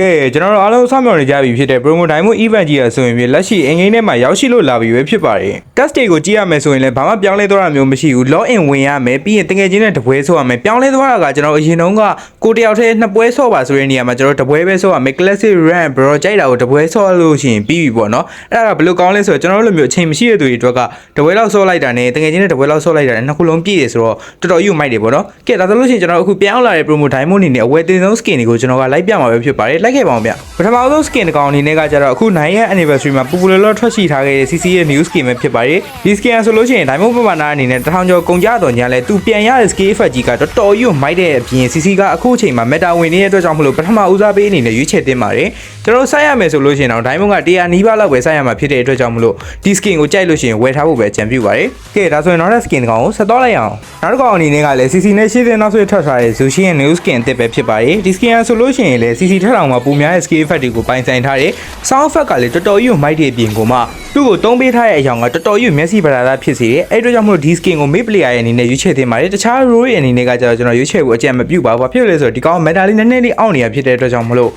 ကဲကျွန်တော်တို့အားလုံးစောင့်မျှော်နေကြပြီဖြစ်တဲ့ promo diamond event ကြီးရဆိုရင်ပြလက်ရှိအင်ဂိမ်းထဲမှာရောက်ရှိလို့လာပြီပဲဖြစ်ပါတယ် test တွေကိုကြည့်ရမယ်ဆိုရင်လည်းဘာမှပြောင်းလဲသွားတာမျိုးမရှိဘူး log in ဝင်ရမယ်ပြီးရင်တကယ်ချင်းနဲ့တပွဲဆော့ရမယ်ပြောင်းလဲသွားတာကကျွန်တော်အရင်တုန်းကကိုတယောက်တည်းနှစ်ပွဲဆော့ပါဆိုတဲ့နေရာမှာကျွန်တော်တပွဲပဲဆော့ရမယ် classic run bro ကြိုက်တာကိုတပွဲဆော့လို့ရှိရင်ပြီးပြီပေါ့နော်အဲ့ဒါကဘယ်လိုကောင်းလဲဆိုတော့ကျွန်တော်တို့လိုမျိုးအချိန်မရှိတဲ့သူတွေအတွက်ကတပွဲလောက်ဆော့လိုက်တာနဲ့တကယ်ချင်းနဲ့တပွဲလောက်ဆော့လိုက်တာနဲ့နှစ်ခုလုံးပြည့်တယ်ဆိုတော့တော်တော်ယူမိုက်တယ်ပေါ့နော်ကဲဒါဆိုလို့ရှိရင်ကျွန်တော်အခုပြောင်းလာတဲ့ promo diamond အနေနဲ့အဝယ်တင်ဆုံး skin တွေကိုကျွန်တော်ကလိုက်ပြမှာပဲဖြစ်ပါတယ်လိုက်ခဲ့ပါအောင်ဗျပထမဆုံး skin တစ်ကောင်အနေနဲ့ကကြတော့အခု9ရက် anniversary မှာ popular လောက်ထွက်ရှိထားခဲ့တဲ့ CC ရဲ့ new skin ပဲဖြစ်ပါတယ်ဒီ skin ဆိုလို့ရှိရင် diamond ပမာဏအနေနဲ့1000ကျော်ကုန်ကြတော့ညာလဲသူပြန်ရတဲ့ skill effect ကြီးကတော်တော်ကြီးကိုမိုက်တဲ့အပြင် CC ကအခုအချိန်မှာ meta ဝင်နေတဲ့အတွက်ကြောင့်မလို့ပထမဦးစားပေးအနေနဲ့ရွေးချယ်တင်ပါတယ်ကျွန်တော်စိုက်ရမယ်ဆိုလို့ရှိရင်တော့ diamond က100နီးပါးလောက်ပဲစိုက်ရမှာဖြစ်တဲ့အတွက်ကြောင့်မလို့ဒီ skin ကိုကြိုက်လို့ရှိရင်ဝယ်ထားဖို့ပဲအကြံပြုပါတယ်ကဲဒါဆိုရင်နောက်တဲ့ skin တစ်ကောင်ကိုဆက်တော့လိုက်အောင်နောက်တစ်ကောင်အနေနဲ့ကလည်း CC နဲ့ရှေ့စနောက်ဆွဲထွက်ထားတဲ့ Zushi ရဲ့ new skin အသစ်ပဲဖြစ်ပါတယ်ဒီ skin ဆိုလို့ရှိရင်လည်း CC ထက်တောင်မှပုံများတဲ့ skill effect တွေကိုပိုင်ဆိုင်ထားတဲ့ sound effect ကလည်းတော်တော်ကြီးကိုမိုက်တဲ့အပြင်ကိုမှ သူ့ကိုတုံးပေးထားတဲ့အကြောင်းကတော်တော်ကြီးကိုမျက်စိပရာသာဖြစ်စေတယ်အဲ့အတွက်ကြောင့်မလို့ဒီ skin ကို mid player ရဲ့အနေနဲ့ရွေးချယ်သင့်ပါတယ်တခြား role ရဲ့အနေနဲ့ကကျတော့ကျွန်တော်ရွေးချယ်ဖို့အကြံမပြုပါဘူးဘာဖြစ်လို့လဲဆိုတော့ဒီကောင် meta လေးနည်းနည်းလေးအောင့်နေရဖြစ်တဲ့အတွက်ကြောင့်မလို့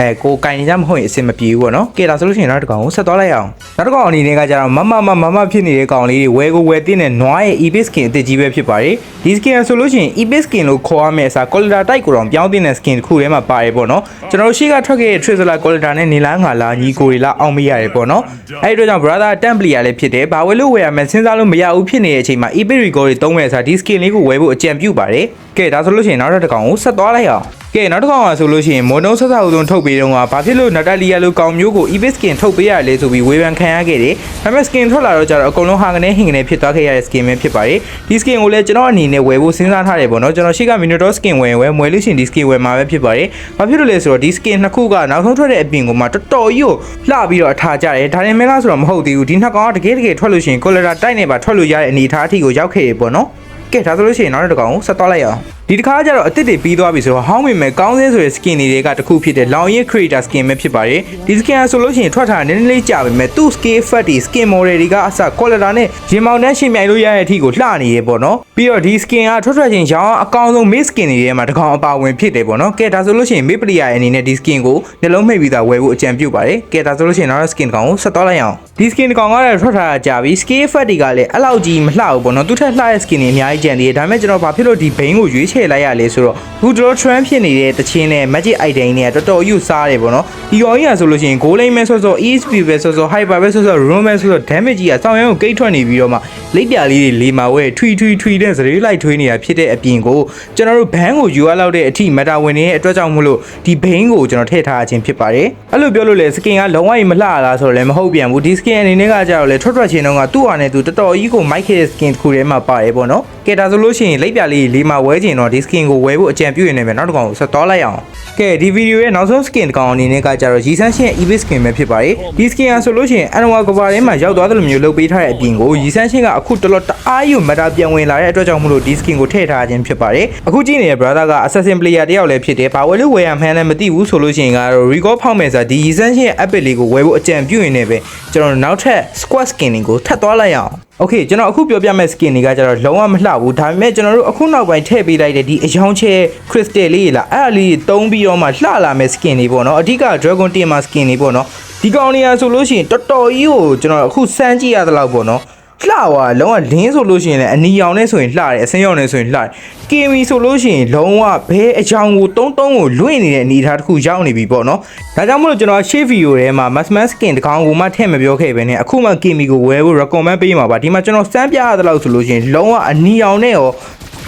အဲကိုကင်နေကြမဟုတ်ရင်အဆင်မပြေဘူးပေါ့နော်ကဲဒါဆိုလို့ရှိရင်နောက်တစ်ကောင်ကိုဆက်သွားလိုက်အောင်နောက်တစ်ကောင်အနေနဲ့ကကျတော့မမမမမဖြစ်နေတဲ့ကောင်လေးတွေဝဲကိုဝဲတင်းတဲ့နွားရဲ့ EB skin အသစ်ကြီးပဲဖြစ်ပါတယ်ဒီ skin ဆိုလို့ရှိရင် EB skin လို့ခေါ်ရမယ့်အစား collar type ကိုတော့ပြောင်းတင်တဲ့ skin တစ်ခုထဲမှာပါတယ်ပေါ့နော်ကျွန်တော်တို့ရှေ့ကထွက်ခဲ့တဲ့ Trizla collar နဲ့နေလားငါလားညီကိုတွေလားအောင်မရတယ်ပေါ့နော်အဲ့ဒီအတွက်ကြောင့် brother templator လည်းဖြစ်တယ်ဘာဝဲလို့ဝယ်ရမယ်စဉ်းစားလို့မရဘူးဖြစ်နေတဲ့အချိန်မှာ EB record တွေသုံးမဲ့အစားဒီ skin လေးကိုဝယ်ဖို့အကြံပြုပါတယ်ကဲဒါဆိုလို့ရှိရင်နောက်တစ်ကောင်ကိုဆက်သွားလိုက်အောင်ကဲနောက်တစ်ကောင်ကဆိုလို့ရှိရင်မွန်တုံးဆက်ဆောက်ဆုံးထုတ်ပေးတော့ကဘာဖြစ်လို့နတာလီယာလိုကောင်မျိုးကို EB skin ထုတ်ပေးရလဲဆိုပြီးဝေဖန်ခံရခဲ့တယ်ဒါပေမဲ့ skin ထွက်လာတော့ကျတော့အကုန်လုံးဟာကနေဟင်ကနေဖြစ်သွားခဲ့ရတဲ့ skin ပဲဖြစ်ပါတယ်ဒီ skin ကိုလည်းကျွန်တော်အနေနဲ့ဝယ်ဖို့စဉ်းစားထားတယ်ပေါ့နော်ကျွန်တော်ရှိက Minotaur skin ဝယ်ရင်ဝယ်မွေလို့ရှိရင်ဒီ skin ဝယ်မှာပဲဖြစ်ပါတယ်ဘာဖြစ်လို့လဲဆိုတော့ဒီ skin နှစ်ခုကနောက်ဆုံးထွက်တဲ့အပြင်ကိုမှတော်တော်ကြီးကိုလှပြီးတော့အထာကြတယ်ဒါရင်မဲလားဆိုတော့မဟုတ်သေးဘူးဒီနှစ်ကောင်ကတကယ်တကယ်ထွက်လို့ရှိရင် collar တိုက်နေပါထွက်လို့ရတဲ့အနေအထားအထိကိုရောက်ခဲ့ရပေါ့နော်ကဲဒါဆိုလို့ရှိရင်နောက်တစ်ကောင်ကိုဆက်သွားလိုက်အောင် ဒီတစ်ခါကျတော့အစ်စ်တွေပြီးသွားပြီဆိုတော့ဟောင်းမိမယ်ကောင်းစင်းဆိုတဲ့ skin တွေကတစ်ခုဖြစ်တဲ့လောင်ရဲ creator skin ပဲဖြစ်ပါတယ်ဒီ skin ဆိုလို့ရှိရင်ထွက်ထားနည်းနည်းလေးကြာပေမဲ့သူ့ scale effect တွေ skin model တွေကအစ quality နဲ့ရင်မောင်နဲ့ရှင်မြိုင်လို့ရတဲ့အထိကိုလှနေရေပေါ့နော်ပြီးတော့ဒီ skin ကထွက်ထွက်ချင်းရောင်းအကောင်းဆုံး mid skin တွေထဲမှာတစ်ကောင်အပါဝင်ဖြစ်တယ်ပေါ့နော်ကဲဒါဆိုလို့ရှိရင် mid player အနေနဲ့ဒီ skin ကိုနှလုံးမိတ်ပြီးသားဝယ်ဖို့အကြံပြုပါတယ်ကဲဒါဆိုလို့ရှိရင်နောက် skin တစ်ကောင်ကိုဆက်သွားလိုက်အောင်ဒီ skin တစ်ကောင်ကတော့ထွက်ထားတာကြာပြီ scale effect တွေကလည်းအဲ့လောက်ကြီးမလှဘူးပေါ့နော်သူထက်လှတဲ့ skin တွေအများကြီးကြံသေးတယ်ဒါပေမဲ့ကျွန်တော်ဘာဖြစ်လို့ဒီဘိန်းကိုရွေးချယ်လိုက်ရလဲဆိုတော့အခုတော်တော် trend ဖြစ်နေတဲ့တချင်းနဲ့ magic item တွေကတော်တော်ယူစားတယ်ပေါ့နော်ဒီကောင်ကြီးကဆိုလို့ရှိရင် goal line ပဲဆိုဆို ESP ပဲဆိုဆို hyper ပဲဆိုဆို room ပဲဆိုဆို damage ကြီးကစောင်းရုံးကိုကိတ်ထွက်နေပြီးတော့မှလိပ်ပြလေးတွေလေးမှာဝဲထွီထွီထွီတဲ့စရေလိုက်ထွေးနေတာဖြစ်တဲ့အပြင်ကိုကျွန်တော်တို့ဘန်းကိုယူရလောက်တဲ့အထိ meta ဝင်နေတဲ့အတွက်ကြောင့်မို့လို့ဒီဘိန်းကိုကျွန်တော်ထည့်ထားခြင်းဖြစ်ပါတယ်အဲ့လိုပြောလို့လေ skin ကလုံးဝကြီးမလှလားဆိုတော့လည်းမဟုတ်ပြန်ဘူးဒီ skin အနေနဲ့ကကြတော့လေထွက်ထွက်ချင်းတုန်းကသူ့ဟာနဲ့သူတော်တော်ကြီးကို mic ခဲ့တဲ့ skin တစ်ခုထဲမှာပါတယ်ပေါ့နော် ကဲဒါဆိုလို့ရှိရင်လိပ်ပြလေးလေးမှာဝဲချင်တော့ဒီ skin ကိုဝဲဖို့အကြံပြုရနေမယ်နောက်တစ်ကောင်ကိုဆက်သွားလိုက်အောင်ကဲဒီဗီဒီယိုရဲ့နောက်ဆုံး skin တစ်ကောင်အနေနဲ့ကကြတော့ရီဆန်းရှင် EV skin ပဲဖြစ်ပါတယ်ဒီ skin ကဆိုလို့ရှိရင် Anwar cover ထဲမှာရောက်သွားတယ်လို့မျိုးလုပ်ပေးထားတဲ့အပြင်ကိုရီဆန်းရှင်ကအခုတော်တော်တအားယူမတာပြန်ဝင်လာတဲ့အတွက်ကြောင့်မလို့ဒီ skin ကိုထည့်ထားခြင်းဖြစ်ပါတယ်အခုကြည့်နေတဲ့ brother က assassin player တယောက်လည်းဖြစ်တယ်ဘာဝယ်လို့ဝယ်ရမှန်းလည်းမသိဘူးဆိုလို့ရှိရင်ကတော့ recall ဖောက်မယ်ဆိုတာဒီရီဆန်းရှင်ရဲ့ epic လေးကိုဝယ်ဖို့အကြံပြုရင်လည်းပဲကျွန်တော်နောက်ထပ် squad skin တွေကိုထပ်သွားလိုက်အောင် โอเคကျွန်တော်အခုပြောပြမယ့် skin တွေကကျတော့လုံးဝမလှဘူးဒါပေမဲ့ကျွန်တော်တို့အခုနောက်ပိုင်းထည့်ပေးလိုက်တဲ့ဒီအယောင်ချဲ crystal လေးလားအဲ့ဒါလေးတွေတုံးပြီးတော့မှလှလာမယ့် skin တွေပေါ့နော်အဓိက dragon team မှာ skin တွေပေါ့နော်ဒီကောင်တွေကဆိုလို့ရှိရင်တော်တော်ကြီးကိုကျွန်တော်အခုစမ်းကြည့်ရသလောက်ပေါ့နော် လှသွားလုံးဝလင်းဆိုလို့ရှိရင်လည်းအနီရောင်နဲ့ဆိုရင်လှတယ်အစင်းရောင်နဲ့ဆိုရင်လှတယ်ကီမီဆိုလို့ရှိရင်လုံးဝဘဲအကြောင်ကိုတုံးတုံးကိုလွင့်နေတဲ့အနေအထားတစ်ခုရောက်နေပြီပေါ့နော်ဒါကြောင့်မလို့ကျွန်တော်ရှေ့ဗီဒီယိုထဲမှာ mass mass skin တကောင်ကိုမှထည့်မပြောခဲ့ပဲနဲ့အခုမှကီမီကိုဝယ်ဖို့ recommend ပေးမှာပါဒီမှာကျွန်တော်စမ်းပြရသလောက်ဆိုလို့ရှိရင်လုံးဝအနီရောင်နဲ့ရော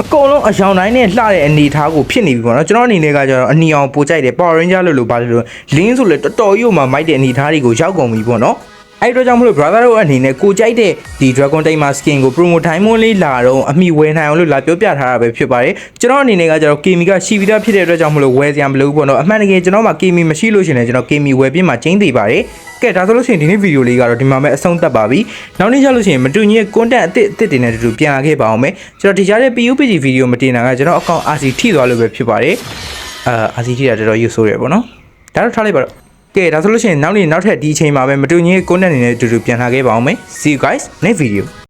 အကုန်လုံးအယောင်တိုင်းနဲ့လှတဲ့အနေအထားကိုဖြစ်နေပြီပေါ့နော်ကျွန်တော်အနေနဲ့ကကျတော့အနီအောင်ပိုကြိုက်တယ် Power Ranger လို့လို့ပါလို့လင်းဆိုလေတော်တော်ကြီးမှမိုက်တဲ့အနေအထားတွေကိုရောက်ကုန်ပြီပေါ့နော် အဲ့တော့ကြောင့်မလို့ brother တို့အနေနဲ့ကိုကြိုက်တဲ့ဒီ Dragon Tamer skin ကို promo time မွန်းလေးလာတော့အမိဝယ်နိုင်အောင်လို့လာပြောပြထားတာပဲဖြစ်ပါတယ်ကျွန်တော်အနေနဲ့ကကျတော့ Kimi ကရှိပြီးသားဖြစ်တဲ့အတွက်ကြောင့်မလို့ဝယ်စရာမလိုဘူးပေါ့နော်အမှန်တကယ်ကျွန်တော်မှာ Kimi မရှိလို့ရှင်လည်းကျွန်တော် Kimi ဝယ်ပြီးမှကျင်းသေးပါတယ်ကဲဒါဆိုလို့ရှိရင်ဒီနေ့ဗီဒီယိုလေးကတော့ဒီမှာပဲအဆုံးသတ်ပါပြီနောက်နေ့ကျလို့ရှိရင်မတူညီတဲ့ content အသစ်အသစ်တွေနဲ့တူတူပြန်လာခဲ့ပါအောင်မယ်ကျွန်တော်ဒီကြားတဲ့ PUBG ဗီဒီယိုမတင်တာကကျွန်တော်အကောင့် RC ထိသွားလို့ပဲဖြစ်ပါတယ်အာ RC ထိတာတော်တော်ယူဆိုးရပေါ့နော်ဒါတော့ထားလိုက်ပါတော့ ကဲဒါဆိုလို့ရှိရင်နောက်နေ့နောက်ထပ်ဒီအချိန်မှာပဲမတူညီတဲ့ content တွေနဲ့တူတူပြန်လာခဲ့ပါအောင်မယ် see you guys next video